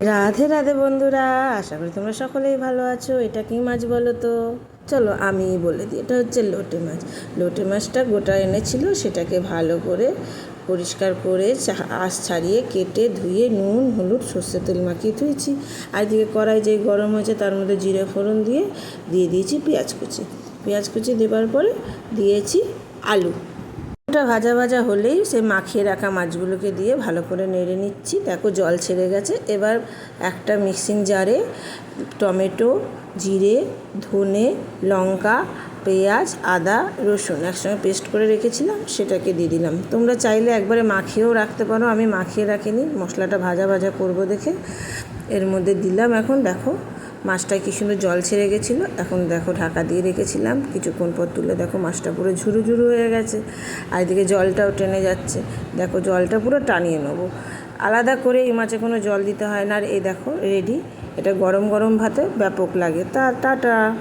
রাধে রাধে বন্ধুরা, আশা করি তোমরা সকলেই ভালো আছো। এটা কি মাছ বলো তো? চলো আমি বলে দিই, এটা হচ্ছে লোটে মাছ। লোটে মাছটা গোটা এনেছিল, সেটাকে ভালো করে পরিষ্কার করে আঁশ ছাড়িয়ে কেটে ধুয়ে নুন, হলুদ, সর্ষের তেল মাখিয়ে ধুয়েছি। আর এদিকে কড়াই যেই গরম হয়েছে, তার মধ্যে জিরে ফোড়ন দিয়ে দিয়ে দিয়েছি পেঁয়াজ কুচি। পেঁয়াজ কুচি দেবার পরে দিয়েছি আলু। ওটা ভাজা ভাজা হলেই সে মাখিয়ে রাখা মাছগুলোকে দিয়ে ভালো করে নেড়ে নিচ্ছি। দেখো জল ছেড়ে গেছে। এবার একটা মিক্সিং জারে টমেটো, জিরে, ধনে, লঙ্কা, পেঁয়াজ, আদা, রসুন একসঙ্গে পেস্ট করে রেখেছিলাম, সেটাকে দিয়ে দিলাম। তোমরা চাইলে একবারে মাখিয়েও রাখতে পারো। আমি মাখিয়ে রাখিনি। মশলাটা ভাজা ভাজা করব দেখে। এর মধ্যে দিলাম। এখন দেখো মাছটায় কি সুন্দর জল ছেড়ে গেছিল? এখন দেখো ঢাকা দিয়ে রেখেছিলাম। কিছুক্ষণ পর তুলে দেখো মাছটা পুরো ঝুরু ঝুরু হয়ে গেছে। আর এদিকে জলটাও টেনে যাচ্ছে। দেখো জলটা পুরো টানিয়ে নেব। আলাদা করে এই মাছে কোনো জল দিতে হয় না। আর এই দেখো রেডি। এটা গরম গরম ভাতে ব্যাপক লাগে। তা, টাটা!